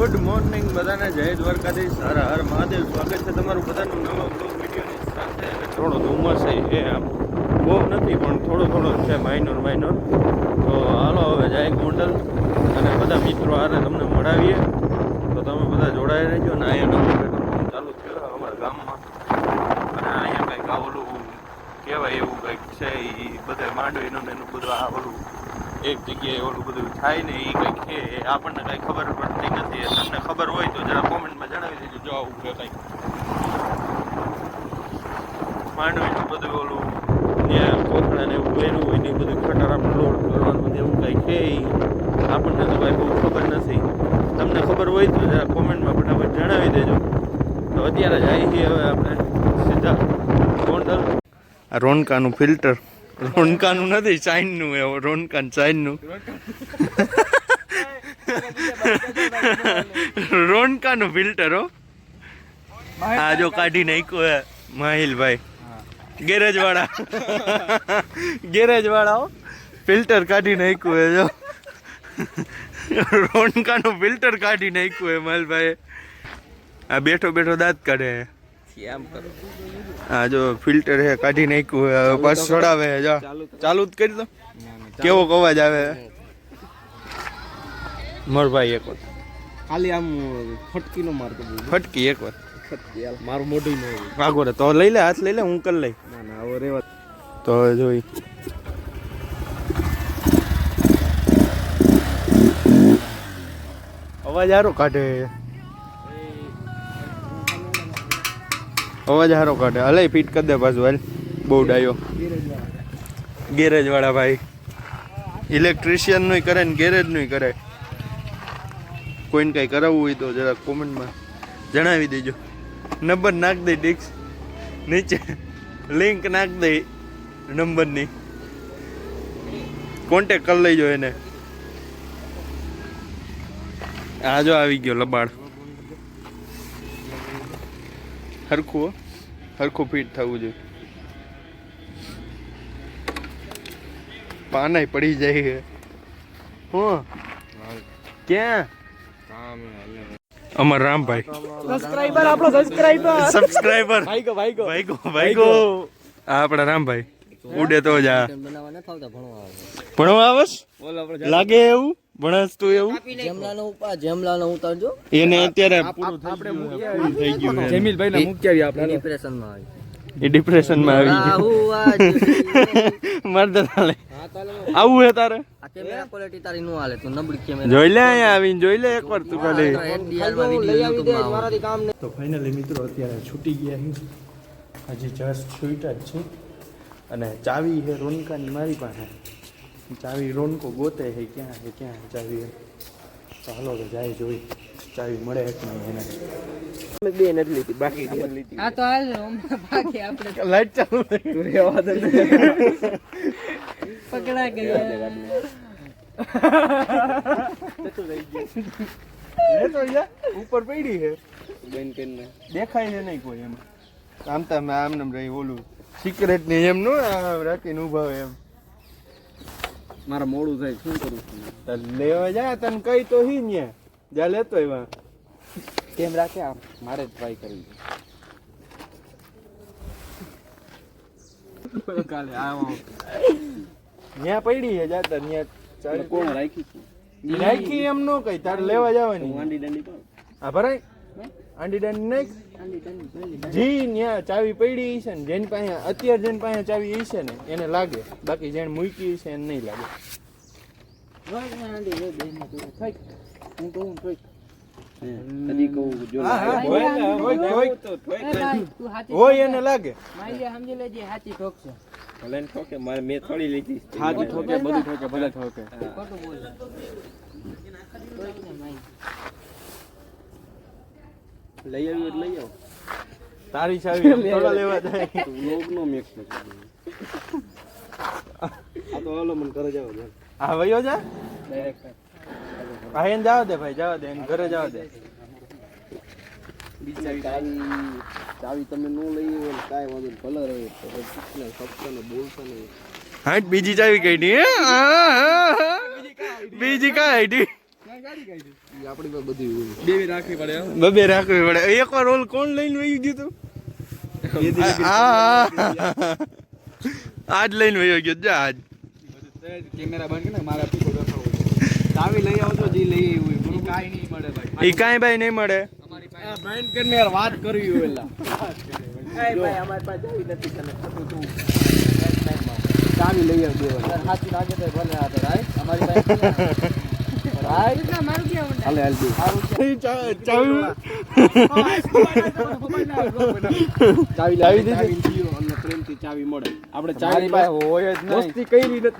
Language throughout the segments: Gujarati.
ગુડ મોર્નિંગ બધાને જય દ્વારકાધીશ. હર હર મહાદેવ. સ્વાગત છે તમારું બધાનું નવા બ્લોગ વિડીયોની સાથે. થોડો ધુમ્મસ એ આમ બહુ નથી, પણ થોડો થોડો છે માઇનોર માઇનોર તો હાલો, હવે જાય ગોંડલ. અને બધા મિત્રો હારે તમને મળાવીએ. તો તમે બધા જોડાઈ રહેજો. ને અહીંયા નવું પેટ્રોલ ચાલુ થયો અમારા ગામમાં. અને અહીંયા કંઈક આ ઓલું કહેવાય એવું કંઈક છે એ બધા માંડવીનું ને એનું બધું આ એક જગ્યાએ ઓલું બધું થાય ને એ કંઈક છે આપણને કાંઈ ખબર પડતી નથી. તમને ખબર હોય તો જરા કોમેન્ટમાં જણાવી દેજો જો આવું છે કંઈક. માંડવીનું બધું ઓલું, ત્યાં કોથળા ને એવું બન્યું હોય ને બધું આપણે લોડ કરવાનું બધું એવું કંઈક છે આપણને તો કાંઈ બહુ ખબર નથી. તમને ખબર હોય તો જરા કોમેન્ટમાં ફટાફટ જણાવી દેજો. તો અત્યારે જ આવી છીએ હવે આપણે સીધા ગોંડલ. આ રોનકાનું ફિલ્ટર. રોનકાનું નથી, ચાઇનનું એ, રોનકાન, ચાઇનનું. રોનકાનું ફિલ્ટર હો. આ જો કાઢી નાખ્યો હે, માહિલભાઈ. ગેરેજ વાળા ગેરેજ વાળા ફિલ્ટર કાઢી નાખ્યું હે, જો. રોનકાનું ફિલ્ટર કાઢી નાખ્યું હે માહિલભાઈ આ બેઠો બેઠો દાંત કાઢે હે આ જો ફિલ્ટર હે કાઢી નાખ્યું પાછું ચડાવે હે જો. ચાલુ જ કરી દો. કેવો અવાજ આવે? મોરભાઈ એક વાર ખાલી આમ ફટકી નો મારતો ફટકી એક વાર ફટકી મારું મોઢું નો હોય. આગો રે તો લઈ લે હાથ લઈ લે હું કરી લઈ ના ના હવે રેવા તો જોઈ. અવાજ આરો કાઢે. અવાજ હારો કાઢે. હલે ફિટ કરી દે પાછું, હાલ. બહુ ડાયો. ગેરેજ વાળા ભાઈ. ઇલેક્ટ્રિશિયનનું કરે ને ગેરેજનું કરે. કોઈને કઈ કરાવવું હોય તો જરા કોમેન્ટમાં જણાવી દેજો. નંબર નાખ દે ડિક્સ. નીચે લિંક નાખ દે નંબરની. કોન્ટેક કરી લેજો એને. આ જો આવી ગયો લબાડ. હરખું હો. હરખું ફિટ થવું જોઈએ. પાના પડી જાય છે. હું. ક્યાં? અમર રામભાઈ. સબસ્ક્રાઇબર આપણો સબસ્ક્રાઇબર સબસ્ક્રાઇબર ભાઈગો ભાઈગો. ભાઈગો ભાઈગો. આ આપણા રામભાઈ. ઉડે તો જા. ભણવા આવે. ભણવા ભણવા આવસ બોલ આપણે લાગે એવું? ભણસ તું એવું? જેમલાનો ઉપા જેમલાનો ઉતારજો. એને અત્યારે પૂરું થઈ ગયું. જમીલભાઈ ના મૂકી આપણે ડિપ્રેશનમાં આવી. એ ડિપ્રેશનમાં આવી ગયું. મર્દ તાલે. આવું હે તારે? આ કેમેરા ક્વોલિટી તારી નો હાલે તું નબળી કેમેરા જોઈ લે અહીંયા આવીને જોઈ લે એકવાર તું ખાલી. એનડીઆરમાં વિડિયો મારાથી કામ તો ફાઇનલી મિત્રો અત્યારે છૂટી ગયા હજી જસ્ટ છૂટા જ છે. અને ચાવી રોનકાની મારી પાસે. ચાવી રોનકો ગોતે હે ક્યાં હે ક્યાં હે ચાવી તો હાલો તો જાય જોઈ. ચાવી મળે એક નહીં એને? બે નથી લીધી બાકી લીધી. આ તો હાલ બાકી આપણે. લાઈટ ચાલુ થઈ રેવા દે પકડા ગયા. એ તો ઉપર પડી હે બેન કરીને. દેખાય છે નહીં કોઈ એમ. આમ તો અમે આમ નામ રહી ઓલું સિક્રેટ ને એમ નો રાખીને ઊભા હોય એમ. મારા મોડું થાય શું કરું? છું લેવા જાય તને કઈ તો હી ને જા લેતો એવા કેમ રાખે આમ? મારે જ ટ્રાય કરવી કાલે આવો. ન્યા પડી છે જાતા ન્યા ચાલ. કોણ રાખી રાખી એમ નો કઈ તારે લેવા જવાની. વાંડી દંડી પર હા ભરાય? આંડી દાંડી નાખ જી ન્યા ચાવી પડી છે ને જેની પાસે અત્યારે જેની પાસે ચાવી છે ને એને લાગે. બાકી જેને મૂકી છે એને નહીં લાગે. કદી કહું જો હા, હા, હોય ને, હોય, હોય. એ ભાઈ, તું હાચી હોય એને લાગે. સમજી લેજે હાચી ઠોક છે. ભલે ઠોકે મારે મેં થોડી લીધી. ઠોકે બધું ઠોકે ભલે ઠોકે. ખોટું બોલ ઠોક ને માઈ. લઈ આવ્યું એટલે લઈ આવો. તારી ચાવી થોડા લેવા જાય. લોક નો મિક્સ આ તો હાલો મને કરે જાવ દે. હા વયો જા. ડાયરેક્ટ હા એને જાવ દે ભાઈ જાવ દે એને ઘરે જવા દે. બીજી ચાવી ચાવી તમે નો લઈ હોય કાંઈ વાંધો ભલે રહે તો પછી સપને નહીં હાટ બીજી ચાવી કઈ નહીં બીજી કાંઈ આઈડી? આપણી બધી હોય રાખવી પડે. એક બબે રાખવી પડે એકવાર ઓલ કોણ લઈને વહી ગયું તું? આજ લઈને વહી ગયો જા આજ. કેમેરા બંધ કરીને મારા પીછો દેખાડવો છે. ચાવી લઈ આવજો જે લઈ આવી હોય. કાંઈ નહીં મળે ભાઈ. એ કાંઈ ભાઈ નહીં મળે. અમારી પાસે કરીને યાર વાત કરવી હોય એલા. ભાઈ અમારી પાસે જાવી નથી તને ખોટું તું ચાવી લઈ આવજો. સાચી સાચું લાગે તો ભલે આ તો રાઈટ અમારી પાસે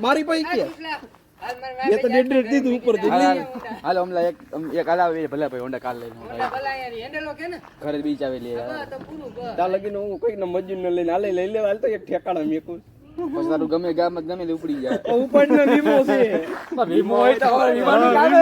મારી પાસે મેં તો એડ્રેસ દીધું ઉપર હાલ, હાલ હમણાં એક એક હલાવી ભલે ભાઈ હોન્ડા કાલ લઈને ઘરે બી ચાવી લઈ આવ્યા. ત્યાં લગીને હું કોઈક મજૂર ને લઈને હાલે લઈ લેવા હાલ તો એક ઠેકાણા મેકું પછી તારું ગમે ગામ જ ગમે તે ઉપડી જાય. ઉપર નો વીમો છે. વીમો હોય તો હવે વીમાનો કામ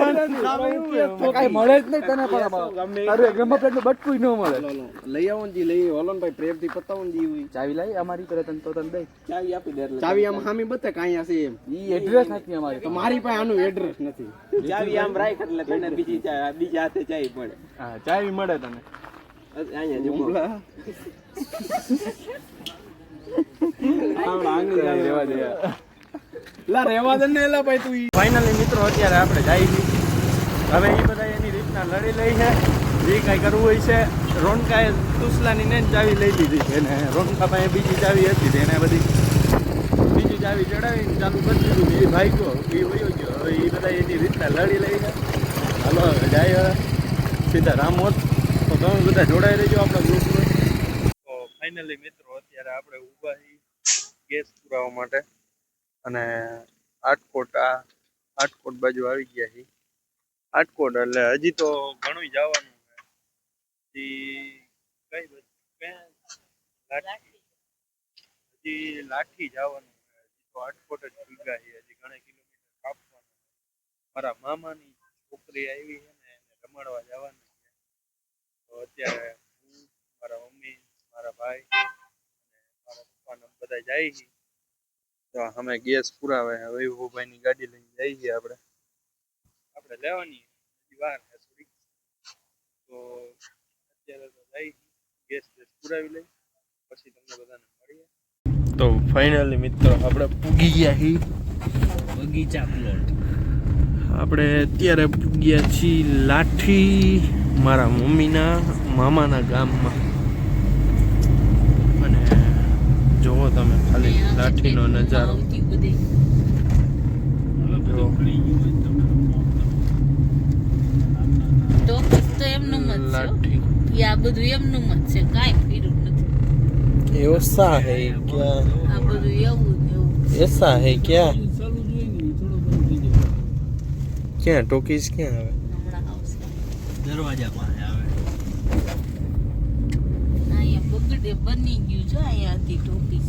કાંઈ મળે જ નહીં તને પણ તારું એક નંબર પ્લેટનું બટકું ન મળે. લઈ આવો ને જી લઈ આવો. ને ભાઈ પ્રેમથી પતાવો ને જી ચાવી લાવી અમારી કરે તને તો તને દઈ. ચાવી આપી દે ચાવી આમ હામી બતે કાંઈ હશે એમ. ઈ એડ્રેસ નથી અમારી. તો મારી પાસે આનું એડ્રેસ નથી. ચાવી આમ રાખ એટલે તને બીજી ચા- બીજા હાથે ચાવી પડે હા ચાવી મળે તને. અહીંયા જો હુમલા. આપણા આંગળી ચાલે. રેવા દે લા રેવા દે ને ભાઈ તું. ફાઇનલી મિત્રો, અત્યારે આપણે જઈ હવે એ બધા એની રીતના લડી લઈ છે. કાંઈ કરવું હોય છે. રોનકાએ તુસલાની ને ચાવી લઈ લીધી છે. ને રોનકા પાસે બીજી ચાવી હતી એને બધી બીજી ચાવી ચડાવીને ચાલુ કરી દીધું ને ભાઈ ગયો. એ વયો ગયો. હવે એ બધા એની રીતના લડી લઈ છે. હાલો જાય સીધા રામોદ. તો તમે બધા જોડાઈ રહેજો આપણા ગ્રુપમાં ફાઇનલી મિત્રો, અત્યારે આપણે ઊભા છીએ. પુરાવા માટે. અને આટકોટ આ આટકોટ બાજુ આવી ગયા છીએ. આટકોટ એટલે હજી તો ઘણું જવાનું છે. કઈ લાઠી? હજી લાઠી જવાનું છે. હજી તો આટકોટ જ ભીગા છે હજી ઘણા કિલોમીટર કાપવાનું મારા મામાની છોકરી આવી છે ને એને રમાડવા જવાનું છે. તો અત્યારે હું, મારા મમ્મી, મારા ભાઈ અને મારા પપ્પાને બધા જાય છે તો અમે ગેસ પુરાવે હવે વૈભવભાઈની ગાડી લઈને જઈએ આપણે. આપણે લેવાની. હજી વાર છે થોડીક. તો અત્યારે તો જઈ ગેસ ગેસ પુરાવી લઈ. પછી તમને બધાને મળીએ. તો ફાઇનલી મિત્રો આપણે પૂગી ગયા હી. બગીચા પ્લોટ આપણે અત્યારે પૂગ્યા છીએ લાઠી મારા મમ્મીના મામાના ગામમાં. અને જુઓ તમે ખાલી લાઠી. આ બધું ક્યાં? આ બધું એવું એવું એસા ક્યાં? ક્યાં? ટોકીસ ક્યાં આવે? દરવાજા પાસે આવે. અહીંયા બગડે બની ગયું છે અહીંયાથી ટોકીસ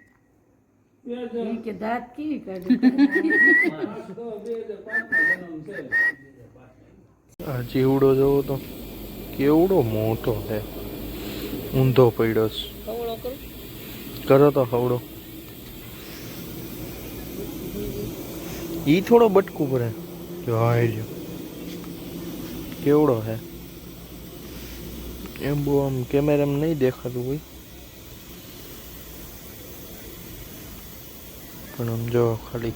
કે દાંત કેવી કાઢી? આ જીવડો જોવો તો કેવડો મોટો છે. ઊંધો પડ્યો છે. કરો. તો હવડો ઈ થોડો બટકું પડે જો કેવડો છે? એમ બહુ આમ કેમેરામાં નહીં દેખાતું હોય. પણ આમ જો ખાલી